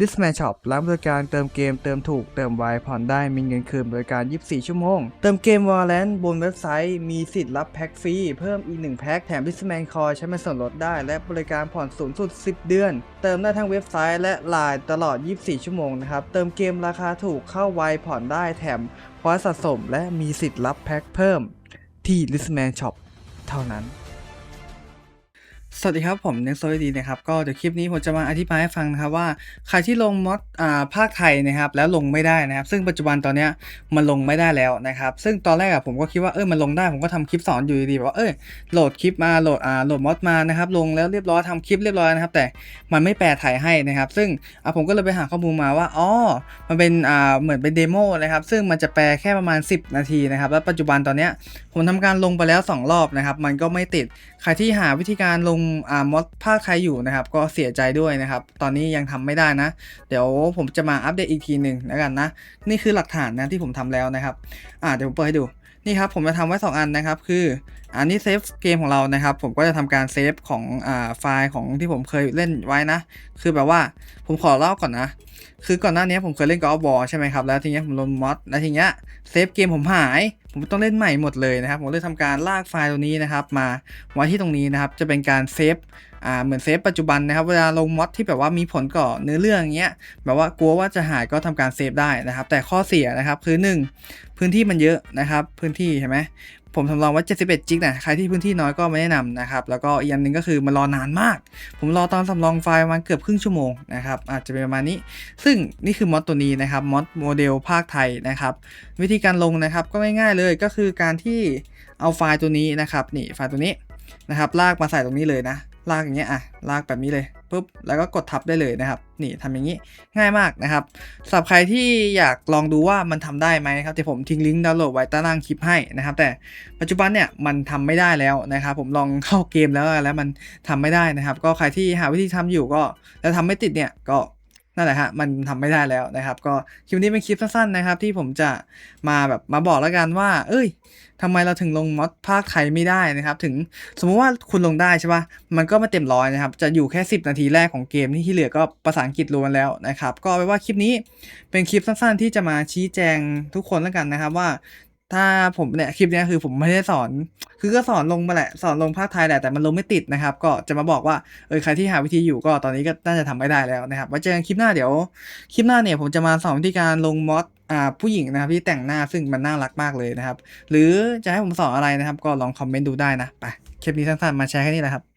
l i s t m a n Shop ร้านบริการเติมเกมเติมถูกเติมไวผ่อนได้มีเงินคืนบริการ 24 ชั่วโมง เติมเกม Valorant บนเว็บไซต์ มีสิทธิ์รับแพ็คฟรีเพิ่มอีก 1 แพ็คแถม l i s t m a n Coin ใช้เป็นส่วนลดได้ และบริการผ่อนสูงสุด 10 เดือน เติมได้ทั้งเว็บไซต์และไลน์ตลอด 24 ชั่วโมงนะครับ เติมเกมราคาถูกเข้าไวผ่อนได้แถมพอยสะสม และมีสิทธิ์รับแพ็คเพิ่ม ที่ l i s t m a n Shop เท่านั้น สวัสดีครับ ผมเน็กโซดีนะครับ ก็เดี๋ยวคลิปนี้ผมจะมาอธิบายให้ฟังนะครับว่าใครที่ลงมอดอ่าภาคไทยนะครับ แล้วลงไม่ได้นะครับ ซึ่งปัจจุบันตอนเนี้ยมันลงไม่ได้แล้วนะครับ ซึ่งตอนแรกอะผมก็คิดว่าเออมันลงได้ผมก็ทำคลิปสอนอยู่ดีๆแบบว่าเออโหลดคลิปมาโหลดอ่าโหลดมอดมานะครับ ลงแล้วเรียบร้อยทำคลิปเรียบร้อยนะครับ แต่มันไม่แปลไทยให้นะครับ ซึ่งอะผมก็เลยไปหาข้อมูลมาว่าอ๋อมันเป็นอ่าเหมือนเป็นเดโมนะครับ ซึ่งมันจะแปลแค่ประมาณ 10 นาทีนะครับ แล้วปัจจุบันตอนเนี้ยผมทำการลงไปแล้ว 2 รอบนะครับ มันก็ไม่ติดใครที่หาวิธีการลงอ่ามอดภาคไทยอยู่นะครับ ก็เสียใจด้วยนะครับ ตอนนี้ยังทำไม่ได้นะ เดี๋ยวผมจะมาอัปเดตอีกทีหนึ่งแล้วกันนะ นี่คือหลักฐานนะที่ผมทำแล้วนะครับ อ่าเดี๋ยวผมเปิดให้ดูนี่ครับผมจะทำไว้ 2 อันนะครับ คืออันนี้เซฟเกมของเรานะครับ ผมก็จะทำการเซฟของอ่าไฟล์ของที่ผมเคยเล่นไว้นะ คือแบบว่าผมขอเล่าก่อนนะ คือก่อนหน้านี้ผมเคยเล่นกอล์ฟบอลใช่ไหมครับ แล้วทีเนี้ยผมลงมอดแล้วทีเนี้ยเซฟเกมผมหาย ผมต้องเล่นใหม่หมดเลยนะครับ ผมเลยทำการลากไฟล์ตัวนี้นะครับ มาไว้ที่ตรงนี้นะครับ จะเป็นการเซฟอ่าเหมือนเซฟปัจจุบันนะครับ เวลาลงมอดที่แบบว่ามีผลก่อเนื้อเรื่องอย่างเงี้ย แบบว่ากลัวว่าจะหายก็ทำการเซฟได้นะครับ แต่ข้อเสียนะครับคือ 1 พื้นที่มันเยอะนะครับ พื้นที่ใช่ไหม ผมทำรองไว้ 71 จิกนะใครที่พื้นที่น้อยก็ไม่แนะนำนะครับ แล้วก็อีกอันหนึ่งก็คือมันรอนานมาก ผมรอตอนสำรองไฟล์ประมาณเกือบครึ่งชั่วโมงนะครับ อาจจะเป็นประมาณนี้ ซึ่งนี่คือมอดตัวนี้นะครับ มอดโมเดลภาคไทยนะครับ วิธีการลงนะครับก็ง่ายๆเลยก็คือการที่เอาไฟล์ตัวนี้นะครับ นี่ไฟล์ตัวนี้นะครับ ลากมาใส่ตรงนี้เลยนะ ลากอย่างเงี้ยอะ ลากแบบนี้เลย ปุ๊บแล้วก็กดทับได้เลยนะครับ นี่ทำอย่างนี้ง่ายมากนะครับสำหรับใครที่อยากลองดูว่ามันทำได้ไหมครับเดี๋ยวผมทิ้งลิงก์ดาวน์โหลดไว้ใต้ล่างคลิปให้นะครับแต่ปัจจุบันเนี่ยมันทำไม่ได้แล้วนะครับผมลองเข้าเกมแล้วแล้วมันทำไม่ได้นะครับ ก็ใครที่หาวิธีทำอยู่ก็แล้วทำไม่ติดเนี่ยก็ นั่นแหละฮะมันทำไม่ได้แล้วนะครับ ก็คลิปนี้เป็นคลิปสั้นๆนะครับ ที่ผมจะมาแบบมาบอกแล้วกันว่า เอ้ยทำไมเราถึงลงมอดภาคไทยไม่ได้นะครับ ถึงสมมุติว่าคุณลงได้ใช่ปะมันก็มาเต็มร้อยนะครับ จะอยู่แค่ 10 นาทีแรกของเกมที่ที่เหลือก็ภาษาอังกฤษล้วนแล้วนะครับ ก็เอาไปนว่าคลิปนี้เป็นคลิปสั้นๆ ที่จะมาชี้แจงทุกคนแล้วกันนะครับว่า ถ้าผมเนี่ยคลิปนี้คือผมไม่ได้สอน คือก็สอนลงมาแหละ สอนลงภาคไทยแหละแต่มันลงไม่ติดนะครับ ก็จะมาบอกว่าเออใครที่หาวิธีอยู่ก็ตอนนี้ก็น่าจะทำไม่ได้แล้วนะครับไว้เจอกันคลิปหน้าเดี๋ยว คลิปหน้าเนี่ยผมจะมาสอนวิธีการลงมอดอ่าผู้หญิงนะครับที่แต่งหน้าซึ่งมันน่ารักมากเลยนะครับ หรือจะให้ผมสอนอะไรนะครับ ก็ลองคอมเมนต์ดูได้นะไปคลิปนี้สั้นๆมาแชร์แค่นี้แหละครับ